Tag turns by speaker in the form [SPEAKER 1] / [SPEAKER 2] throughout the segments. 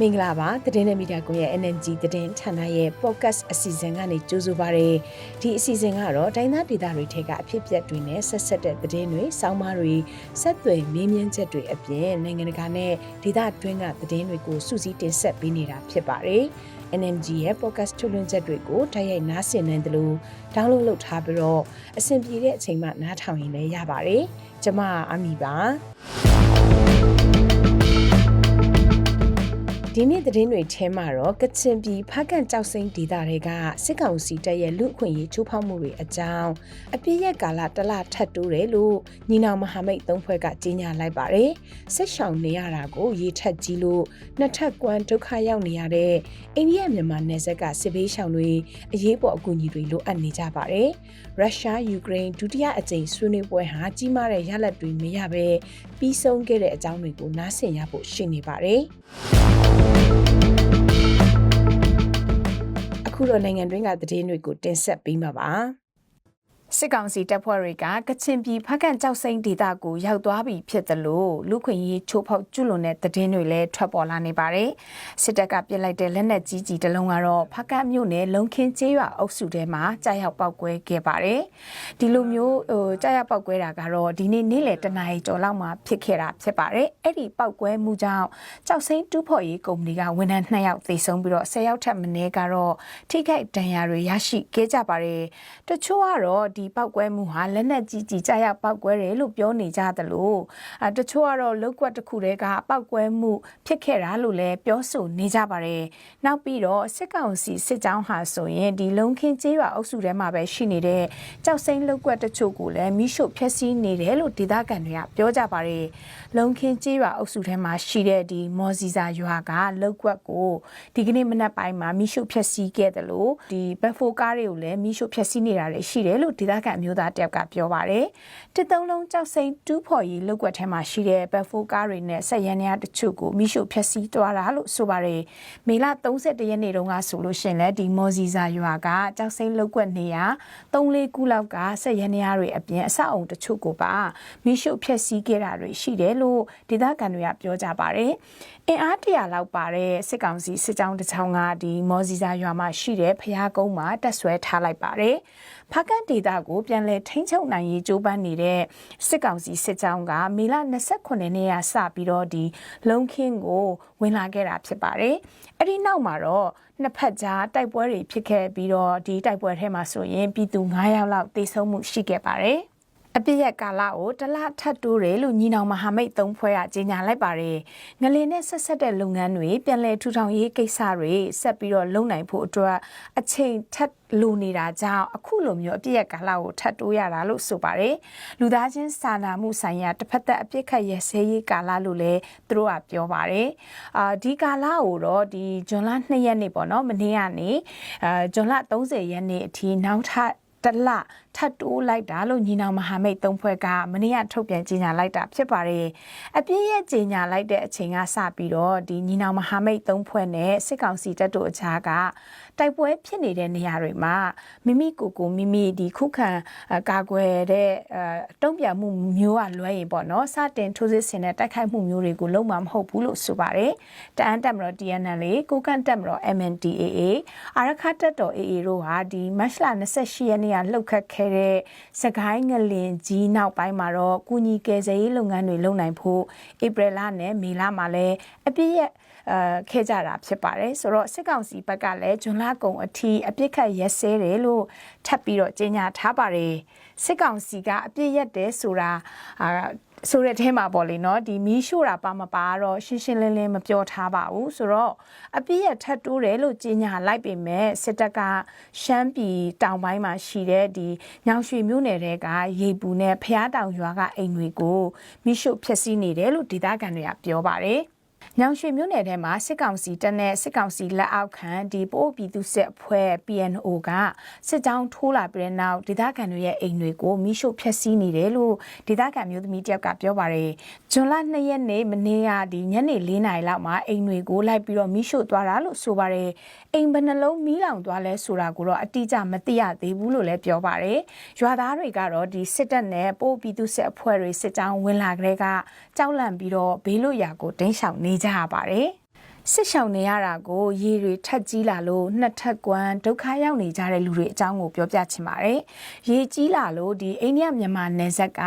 [SPEAKER 1] မင်္ဂလာပါသတင်းနဲ့မီဒီယာကွန်ရဲ့ NNG သတင်းဌာနရဲ့ podcast အစီအစဉ်ကနေကြိုဆိုပါရစေဒီအစီအစဉ်ကတော့တိုင်းသားဒေသတွေထဲကအဖြစ်အပျက်တွေနဲ့ဆက်ဆက်တဲ့သတင်းတွေစောင်းမားတွေဆက်သွယ်မြင်းမြန်းချက်တွေအပြင်နိုင်ငံတကာနဲ့ဒေသတွင်းကသတင်းတွေကိုစူးစီးတင်ဆက်ပေးနေတာဖြစ်ပါတယ် NNG ရဲ့ podcast ထုတ်လွှင့်ချက်တွေကိုတိုက်ရိုက်နားဆင်နိုင်တယ်လို့ download လုပ်ထားပြီးတော့အဆင်ပြေတဲ့အချိန်မှနားထောင်ရင်လည်းရပါတယ်ကျွန်မအမီပါ ဒီနေ့သတင်းတွေထဲမှာတော့ကချင်ပြည်ဖကန့်ကြောက်စိမ့်ဒေသတွေကစစ်ကောင်စီတပ်ရဲ့လူအခွင့်ရေးချိုးဖောက်မှုတွေအကြောင်းအပြည့်ရက်ကာလတစ်လထပ်တိုးတယ်လို့ညီနောင်မဟာမိတ်သုံးဖွဲ့ကကြေညာလိုက်ပါတယ်။စစ်ရှောင်နေရတာကိုရေထက်ကြီးလို့နှစ်ထပ်ကွမ်းဒုက္ခရောက်နေရတဲ့အိန္ဒိယမြန်မာနယ်စပ်ကစစ်ဘေးရှောင်တွေအရေးပေါ်အကူအညီတွေလိုအပ်နေကြပါတယ်။ရုရှားယူကရိန်းဒုတိယအကြိမ်ဆွေးနွေးပွဲဟာကြီးမားတဲ့ရလဒ်တွေမရဘဲပြီးဆုံးခဲ့တဲ့အကြောင်းတွေကိုနားဆင်ရဖို့ရှိနေပါတယ်။အ ခုတော့နိုင်ငံတွင်းကသတင်းတွေကိုတင်ဆက်ပေးမှာပါ စစ်ကောင်စီတပ်ဖွဲ့တွေကကချင်ပြည်ဖက်ကန်ကြောက်စိမ့်ဒေသကိုရောက်သွားပြီဖြစ်တယ်လို့လူခွင့်ရေးချိုးဖောက်ကျွလွန်တဲ့သတင်းတွေလည်းထွက်ပေါ်လာနေပါတယ်စစ်တပ်ကပြစ်လိုက်တဲ့လက်နက်ကြီးကြီးတစ်လုံးကတော့ဖက်ကန်မြို့နယ်လုံခင်းကျေးရွာအုပ်စုထဲမှာကြားရောက်ပောက်ကွဲခဲ့ပါတယ်ဒီလိုမျိုးဟိုကြားရောက်ပောက်ကွဲတာကတော့ဒီနေ့နေ့လယ်တနာရီကျော်လောက်မှာဖြစ်ခဲ့တာဖြစ်ပါတယ်အဲ့ဒီပောက်ကွဲမှုကြောင့်ကြောက်စိမ့်တူးဖော်ရေးကုမ္ပဏီကဝန်ထမ်း2ယောက်သေဆုံးပြီးတော့10ယောက်ထပ်မင်းကတော့ထိခိုက်ဒဏ်ရာတွေရရှိခဲ့ကြပါတယ်တချို့ကတော့ဒီပောက်ကွဲမှုဟာလက်နက်ကြီးကြီးကြားရောက်ပောက်ကွဲတယ်လို့ပြောနေကြသလိုအတချို့ကတော့လောက်ကွက်တစ်ခုတည်းကပောက်ကွဲမှုဖြစ်ခဲ့တာလို့လည်းပြောဆိုနေကြပါတယ်။နောက်ပြီးတော့စစ်ကောင်စီစစ်ကြောင်းဟာဆိုရင်ဒီလုံခင်းကျေးရွာအုပ်စုထဲမှာပဲရှိနေတဲ့ကြောက်စိမ့်လောက်ကွက်တချို့ကိုလည်းမိရှုဖျက်ဆီးနေတယ်လို့ဒေသခံတွေကပြောကြပါတယ်။လုံခင်းကျေးရွာအုပ်စုထဲမှာရှိတဲ့ဒီမော်စီစာရွာကလောက်ကွက်ကိုဒီကနေ့မနက်ပိုင်းမှာမိရှုဖျက်ဆီးခဲ့တယ်လို့ဒီဘက်ဖိုကားတွေကိုလည်းမိရှုဖျက်ဆီးနေတာတွေရှိတယ်လို့ဒေသခံအမျိုးသားတယောက်ကပြောပါတယ်။တစ်သုံးလုံးကြောက်စိမ့်တူးဖော်ရေးလောက်ကွက်ထဲမှာရှိတဲ့ဘက်ဖိုကားတွေနဲ့ဆက်ရန်ရတချို့ကိုမိရှုဖျက်ဆီးသွားတာလို့ဆိုပါတယ်။မေလ31ရက်နေ့တုန်းကဆိုလို့ရှိရင်လည်းဒီမော်စီစာရွာကကြောက်စိမ့်လောက်ကွက်နေရ3-4ခုလောက်ကဆက်ရန်ရတွေအပြင်အဆောက်အုံတချို့ကိုပါမိရှုဖျက်ဆီးခဲ့တာတွေရှိတယ်လို့ဒေသခံတွေကပြောကြပါတယ်။ အင်အားတရာလောက်ပါတဲ့စစ်ကောင်စီစစ်ကြောင်းတစ်ချောင်းကဒီမော်စီစာရွာမှာရှိတဲ့ဖျားကုန်းမှာတက်ဆွဲထားလိုက်ပါတယ်။ဖားကန်ဒေတာကိုပြန်လည်ထိန်းချုပ်နိုင်ရေးကြိုးပမ်းနေတဲ့စစ်ကောင်စီစစ်ကြောင်းကမေလ29ရက်နေ့ကစပြီးတော့ဒီလုံခင်းကိုဝင်လာခဲ့တာဖြစ်ပါတယ်။အဲ့ဒီနောက်မှာတော့နှစ်ဖက်ကြားတိုက်ပွဲတွေဖြစ်ခဲ့ပြီးတော့ဒီတိုက်ပွဲထဲမှာဆိုရင်ပြည်သူ9ယောက်လောက်သေဆုံးမှုရှိခဲ့ပါတယ်။ အပြည့်ရဲ့ကာလကိုတလထပ်တိုးတယ်လို့ညီနောင်မဟာမိတ်သုံးဖွဲ့ကကြေညာလိုက်ပါတယ်။ငလင်နဲ့ဆက်ဆက်တဲ့လုပ်ငန်းတွေပြန်လည်ထူထောင်ရေးကိစ္စတွေဆက်ပြီးတော့လုပ်နိုင်ဖို့အတွက်အချိန်ထပ်လိုနေတာကြောင့်အခုလိုမျိုးအပြည့်ရဲ့ကာလကိုထပ်တိုးရတာလို့ဆိုပါတယ်။လူသားချင်းစာနာမှုဆိုင်ရာတစ်ဖက်သက်အပြည့်ခတ်ရစဲရေးကာလလို့လည်းသူတို့ကပြောပါတယ်။အာဒီကာလကိုတော့ဒီဇွန်လ2ရက်နေ့ပေါ့နော်မနေ့ကနေအာဇွန်လ30ရက်နေ့အထိနောက်ထပ် တလထပ်တိုးလိုက်တာလို့ညီနောင်မဟာမိတ်သုံးဖွဲ့ကမနေ့ကထုတ်ပြန်ကြေညာလိုက်တာဖြစ်ပါတယ်။အပြည့်ရဲ့ကြေညာလိုက်တဲ့အချိန်ကစပြီးတော့ဒီညီနောင်မဟာမိတ်သုံးဖွဲ့နဲ့စစ်ကောင်စီတပ်တို့အကြားက တိုက်ပွဲဖြစ်နေတဲ့နေရာတွေမှာမိမိကိုယ်ကိုမိမိဒီခုခံကာကွယ်တဲ့တုံ့ပြန်မှုမျိုးကလွဲရင်ပေါ့နော်စတင်ထိုးစစ်ဆင်တဲ့တိုက်ခိုက်မှုမျိုးတွေကိုလုံးဝမဟုတ်ဘူးလို့ဆိုပါတယ်။တအန်တက်မတော် TNL ကိုကန်တက်မတော် MNDAA အာရခတက်တော် AA တို့ဟာဒီမတ်လ28ရက်နေ့ကလှုပ်ခတ်ခဲ့တဲ့စကိုင်းငလင်ကြီးနောက်ပိုင်းမှာတော့ကုညီကယ်ဆယ်ရေးလုပ်ငန်းတွေလုပ်နိုင်ဖို့ဧပြီလနဲ့မေလမှာလည်းအပြည့်ရဲ့ အဲခဲ့ကြတာဖြစ်ပါတယ်ဆိုတော့စစ်ကောင်စီဘက်ကလည်းဂျွန်လကုံအထီးအပြစ်ခတ်ရက်စဲတယ်လို့ထပ်ပြီးတော့ကြေညာထားပါတယ်စစ်ကောင်စီကအပြစ်ရက်တယ်ဆိုတာအာဆိုတဲ့အထဲမှာပေါ့လေနော်ဒီမီးရှို့တာပါမပါတော့ရှင်းရှင်းလင်းလင်းမပြောထားပါဘူးဆိုတော့အပြည့်ရထပ်တိုးတယ်လို့ကြေညာလိုက်ပေမဲ့စစ်တပ်ကရှမ်းပြည်တောင်ပိုင်းမှာရှိတဲ့ဒီညောင်ရွှေမြို့နယ်တဲကရေပူနဲ့ဖျားတောင်ရွာကအိမ်တွေကိုမီးရှို့ဖျက်ဆီးနေတယ်လို့ဒေသခံတွေကပြောပါတယ် ညောင်ရွှေမြို့နယ်ထဲမှာစစ်ကောင်စီတပ်နဲ့စစ်ကောင်စီလက်အောက်ခံဒီပို့ပြည်သူစစ်အဖွဲ့ PNO ကစစ်ကြောင်းထိုးလာပြီးတဲ့နောက်ဒေသခံတွေရဲ့အိမ်တွေကိုမိရှို့ဖျက်ဆီးနေတယ်လို့ဒေသခံမျိုးသမီးတယောက်ကပြောပါတယ်။ဇွန်လ2ရက်နေ့မနေ့ကဒီညနေ4နာရီလောက်မှာအိမ်တွေကိုလိုက်ပြီးတော့မိရှို့သွားတာလို့ဆိုပါတယ်။အိမ်ဘယ်နှလုံးမီးလောင်သွားလဲဆိုတာကိုတော့အတိအကျမသိရသေးဘူးလို့လည်းပြောပါတယ်။ရွာသားတွေကတော့ဒီစစ်တပ်နဲ့ပို့ပြည်သူစစ်အဖွဲ့တွေစစ်ကြောင်းဝင်လာကြတဲ့ကကြောက်လန့်ပြီးတော့ဘေးလွတ်ရာကိုတင်းရှောင်နေကြရပါတယ်။ စစ်ရှောင်နေရတာကိုရေတွေထက်ကြီးလာလို့နှစ်ထပ်ကွမ်းဒုက္ခရောက်နေကြတဲ့လူတွေအကြောင်းကိုပြောပြချင်ပါတယ်။ရေကြီးလာလို့ဒီအိန္ဒိယမြန်မာနယ်စပ်က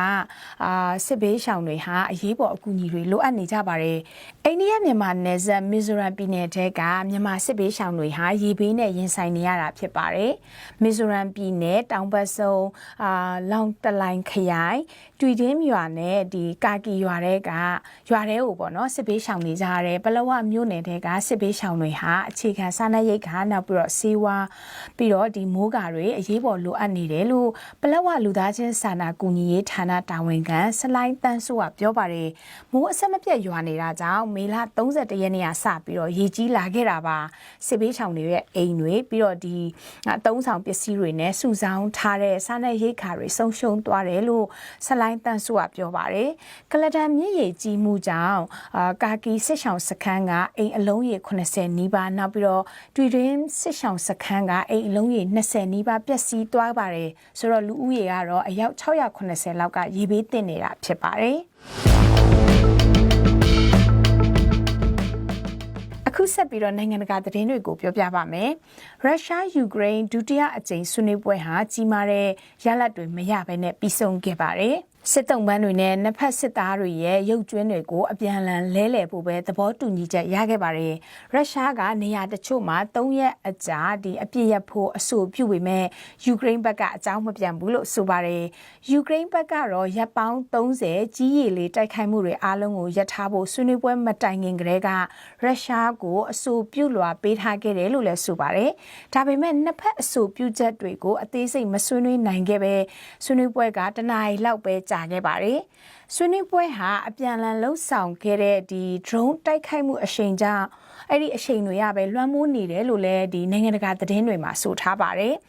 [SPEAKER 1] အာစစ်ဘေးရှောင်တွေဟာအရေးပေါ်အကူအညီတွေလိုအပ်နေကြပါတယ်။အိန္ဒိယမြန်မာနယ်စပ်မီဇိုရမ်ပြည်နယ်ထဲကမြန်မာစစ်ဘေးရှောင်တွေဟာရေဘေးနဲ့ရင်ဆိုင်နေရတာဖြစ်ပါတယ်။မီဇိုရမ်ပြည်နယ်တောင်ဘက်ဆုံးအာလောင်တလိုင်ခရိုင်တွီတင်းရွာနဲ့ဒီကာကီရွာတွေကရွာတွေကိုပေါ့နော်စစ်ဘေးရှောင်နေကြရတယ်ပလဝမြို့နယ်တဲကစစ်ဘေးရှောင်တွေဟာအခြေခံစားနပ်ရိက္ခာနောက်ပြီးတော့ဆေးဝါးပြီးတော့ဒီမိုးကာတွေအရေးပေါ်လိုအပ်နေတယ်လို့ပလဝလူသားချင်းစာနာကူညီရေးဌာနတာဝန်ခံဆလိုင်းတန်းစိုးကပြောပါတယ်မိုးအဆက်မပြတ်ရွာနေတာကြောင့်မေလ31ရက်နေ့ကစပြီးတော့ရေကြီးလာခဲ့တာပါစစ်ဘေးရှောင်တွေရဲ့အိမ်တွေပြီးတော့ဒီအတုံးဆောင်ပစ္စည်းတွေနဲ့စုဆောင်းထားတဲ့စားနပ်ရိက္ခာတွေဆုံးရှုံးသွားတယ်လို့ဆလိုင်းတန်းစိုးကပြောပါတယ်ကလဒန်မြင့်ရည်ကြီးမှုကြောင့်အာကာကီစစ်ဆောင်စခန်းကအိမ်အလုံးရေ80နီးပါးနောက်ပြီးတော့တွေ့တွင်စစ်ဆောင်စခန်းကအိမ်အလုံးရေ20နီးပါးပျက်စီးသွားပါတယ်ဆိုတော့လူဦးရေကတော့အယောက်680လောက်ကရေဘေးတင်နေတာဖြစ်ပါတယ်အခုဆက်ပြီးတော့နိုင်ငံတကာသတင်းတွေကိုပြောပြပါမယ်။ရုရှားယူကရိန်းဒုတိယအကြိမ်ဆွေးနွေးပွဲဟာကြီးမားတဲ့ရလဒ်တွေမရဘဲနဲ့ပြီးဆုံးခဲ့ပါတယ်။ စစ်တုံးပန်းတွေနဲ့နှစ်ဖက်စစ်သားတွေရဲ့ရုပ်ကျွင်းတွေကိုအပြန်အလှန်လဲလှယ်ဖို့ပဲသဘောတူညီချက်ရခဲ့ပါတယ်။ရုရှားကနေရာတချို့မှာ၃ရက်အကြာဒီအပြစ်ရဖို့အဆိုပြုပေမဲ့ယူကရိန်းဘက်ကအကြောင်းမပြန်ဘူးလို့ဆိုပါတယ်။ယူကရိန်းဘက်ကတော့ရပ်ပေါင်း30ကြီးရည်လေးတိုက်ခိုက်မှုတွေအားလုံးကိုရပ်ထားဖို့ဆွေးနွေးပွဲမတိုင်ခင်ကတည်းကရုရှားကိုအဆိုပြုလွှာပေးထားခဲ့တယ်လို့လည်းဆိုပါတယ်။ဒါပေမဲ့နှစ်ဖက်အဆိုပြုချက်တွေကိုအသေးစိတ်မဆွေးနွေးနိုင်ခဲ့ပဲဆွေးနွေးပွဲကတနအီလောက်ပဲကြာခဲ့ပါတယ်။ဆွေးနွေးပွဲဟာအပြန်အလှန်လှုပ်ဆောင်ခဲ့တဲ့ဒီ drone တိုက်ခိုက်မှုအရှိန်ကြောင့် အဲ့ဒီအရှိန်တွေကပဲလွှမ်းမိုးနေတယ်လို့လည်းဒီနိုင်ငံတကာသတင်းတွေမှာဆိုထားပါတယ်။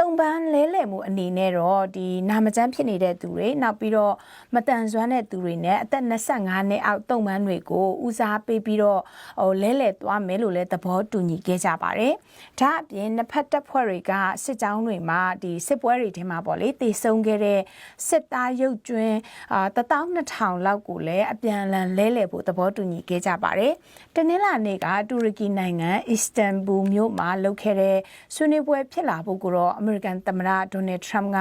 [SPEAKER 1] တုံပန်းလဲလှယ်မှုအနေနဲ့တော့ဒီနာမကျန်းဖြစ်နေတဲ့သူတွေနောက်ပြီးတော့မတန်ဆွမ်းတဲ့သူတွေနဲ့အသက်25နှစ်အောက်တုံပန်းတွေကိုဦးစားပေးပြီးတော့ဟိုလဲလှယ်သွားမယ်လို့လည်းသဘောတူညီခဲ့ကြပါတယ်။ဒါအပြင်နှစ်ဖက်တပ်ဖွဲ့တွေကစစ်ကြောင်းတွေမှာဒီစစ်ပွဲတွေထဲမှာပေါ့လေတေဆုံးခဲ့တဲ့စစ်သားရုပ်ကျွင်းအာ12000လောက်ကိုလည်းအပြန်အလှန်လဲလှယ်ဖို့သဘောတူညီခဲ့ကြပါတယ်။တနင်္လာနေ့ကတူရကီနိုင်ငံအစ္စတန်ဘူမြို့မှာလုပ်ခဲ့တဲ့ဆွေးနွေးပွဲဖြစ်လာဖို့ကိုတော့အမေရိကန်သမ္မတဒေါ်နယ်ထရမ့်က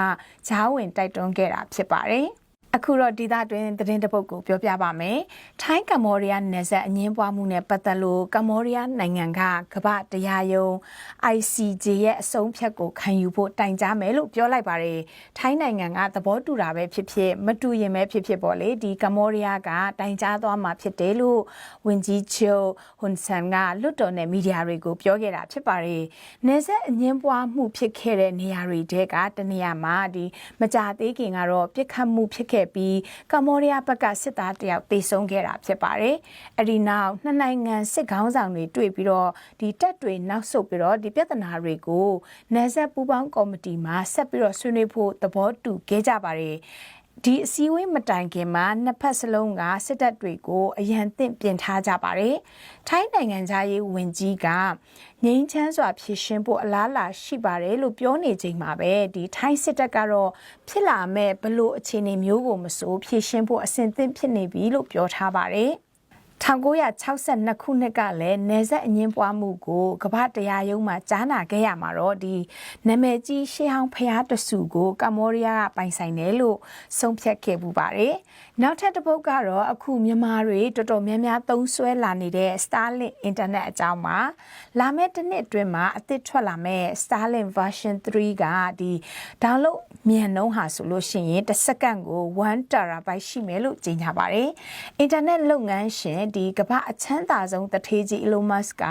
[SPEAKER 1] ဂျားဝင်တိုက်တွန်းခဲ့တာဖြစ်ပါတယ်။ အခုတော့ဒေသတွင်းသတင်းတပုတ်ကိုပြောပြပါမယ်။ထိုင်းကမ္ဘောဒီးယားနယ်စပ်အငင်းပွားမှုနဲ့ပတ်သက်လို့ကမ္ဘောဒီးယားနိုင်ငံကကမ္ဘာတရားရုံး ICJ ရဲ့အဆုံးဖြတ်ကိုခံယူဖို့တိုင်ကြားမယ်လို့ပြောလိုက်ပါတယ်။ထိုင်းနိုင်ငံကသဘောတူတာပဲဖြစ်ဖြစ်မတူရင်ပဲဖြစ်ဖြစ်ပေါ့လေဒီကမ္ဘောဒီးယားကတိုင်ကြားသွားမှာဖြစ်တယ်လို့ဝန်ကြီးချုပ်ဟွန်ဆန်ကလွတ်တော်နဲ့မီဒီယာတွေကိုပြောခဲ့တာဖြစ်ပါတယ်။နယ်စပ်အငင်းပွားမှုဖြစ်ခဲ့တဲ့နေရာတွေတဲကတနေရာမှာဒီမကြသေးခင်ကတော့ပြစ်ခတ်မှုဖြစ်ခဲ့ခဲ့ပြီးကမ္ဘောဒီးယားဘက်ကစစ်သားတယောက်တေဆုံးခဲ့တာဖြစ်ပါတယ်။အဲဒီနောက်နှစ်နိုင်ငံစစ်ခေါင်းဆောင်တွေတွေ့ပြီးတော့ဒီတက်တွေနောက်ဆုတ်ပြီးတော့ဒီပြဿနာတွေကိုနယ်စပ်ပူးပေါင်းကော်မတီမှာဆက်ပြီးတော့ဆွေးနွေးဖို့သဘောတူခဲ့ကြပါတယ်။ ဒီအစည်းအဝေးမတိုင်ခင်မှာနှစ်ဖက်စလုံးကစစ်တပ်တွေကိုအရန်သင့်ပြင်ထားကြပါတယ်။ထိုင်းနိုင်ငံသားရေးဝန်ကြီးကငြိမ်းချမ်းစွာဖြည့်ရှင်းဖို့အလားအလာရှိပါတယ်လို့ပြောနေချိန်မှာပဲဒီထိုင်းစစ်တပ်ကတော့ဖြစ်လာမဲ့ဘလို့အခြေအနေမျိုးကိုမစိုးဖြည့်ရှင်းဖို့အဆင်သင့်ဖြစ်နေပြီလို့ပြောထားပါတယ်။ 1962ခုနှစ်ကလည်းနေဆက်အငင်းပွားမှုကိုကမ္ဘာတရားရုံးမှာကြားနာခဲ့ရမှာတော့ဒီနာမည်ကြီးရှေးဟောင်းဖျားတဆူကိုကမ္ဘောဒီးယားကပိုင်ဆိုင်တယ်လို့ဆုံးဖြတ်ခဲ့ပူပါတယ်။နောက်ထပ်တစ်ပုဒ်ကတော့အခုမြန်မာတွေတော်တော်များများသုံးစွဲလာနေတဲ့ Starlink Internet အကြောင်းမှာလာမယ့်တစ်နှစ်အတွင်းမှာအသစ်ထွက်လာမယ့် Starlink version 3ကဒီ download မြန်နှုန်းဟာဆိုလို့ရှိရင်တစ်စက္ကန့်ကို1 terabyte ရှိမယ်လို့ကြေညာပါတယ်။ Internet လုပ်ငန်းရှင်ဒီကမ္ဘာအချမ်းသာဆုံးတထေးကြီး Elon Musk က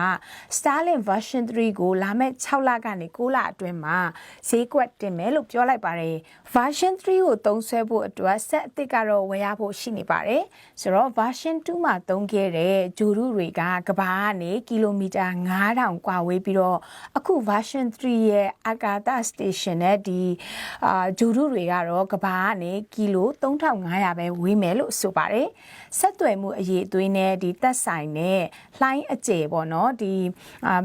[SPEAKER 1] Starlink version 3ကိုလာမယ့်6လကနေ9လအတွင်းမှာဈေးကွက်တင်မယ်လို့ပြောလိုက်ပါတယ်။ version 3ကိုသုံးဆွဲဖို့အတွက်ဆက်အစ်စ်ကတော့ဝယ်ရဖို့ရှိနေပါတယ်။ဆိုတော့ version 2မှာသုံးခဲ့တဲ့ဂျိုရုတွေကကမ္ဘာကနေကီလိုမီတာ9000ကွာဝေးပြီးတော့အခု version 3ရဲ့အာကာသ station နဲ့ဒီအာဂျိုရုတွေကတော့ကမ္ဘာကနေကီလို3500ပဲဝေးမယ်လို့ဆိုပါတယ်။ဆက်သွယ်မှုအရေးအသွေးနဲ့ဒီသက်ဆိုင်တဲ့လှိုင်းအကျယ်ပေါ့နော်ဒီ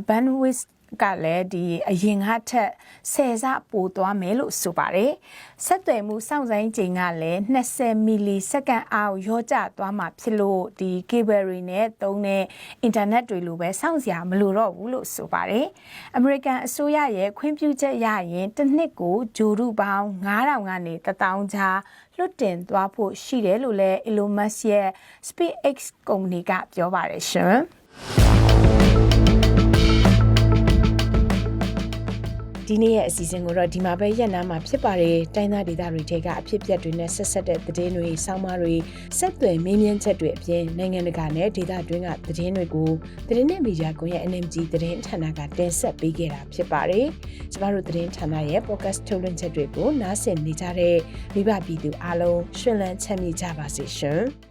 [SPEAKER 1] bandwidth ကလည်းဒီအရင်ကထက်ဆယ်ဆပိုသွားမယ်လို့ဆိုပါတယ်။ဆက်သွယ်မှုစောင့်ဆိုင်ချိန်ကလည်း20မီလီစက္ကန့်အောက်ရောကျသွားမှာဖြစ်လို့ဒီ cable တွေနဲ့သုံးတဲ့ internet တွေလိုပဲစောင့်စရာမလိုတော့ဘူးလို့ဆိုပါတယ်။ American အစိုးရရဲ့ခွင့်ပြုချက်ရရင်တစ်နှစ်ကိုဂျိုရုပေါင်း9000ကနေ1000ကြားလွတ်တင်သွားဖို့ရှိတယ်လို့လည်း Elon Musk ရဲ့ SpaceX ကုမ္ပဏီကပြောပါတယ်ရှင်။ ဒီနေ့ရဲ့အစီအစဉ်ကိုတော့ဒီမှာပဲရက်နာမှာဖြစ်ပါတယ်တိုင်းသားဒေသတွေထဲကအဖြစ်အပျက်တွေနဲ့ဆက်ဆက်တဲ့သတင်းတွေစောင်းမတွေဆက်သွယ်မင်းမြန်းချက်တွေအပြင်နိုင်ငံတကာနဲ့ဒေသတွင်းကသတင်းတွေကိုသတင်းနဲ့မီဒီယာကွန်ရဲ့ NMG သတင်းဌာနကတင်ဆက်ပေးခဲ့တာဖြစ်ပါတယ်ကျမတို့သတင်းဌာနရဲ့ podcast ထုတ်လွှင့်ချက်တွေကိုနားဆင်နေကြတဲ့မိဘပြည်သူအားလုံးရှင်လန်းချမ်းမြေ့ကြပါစေရှင်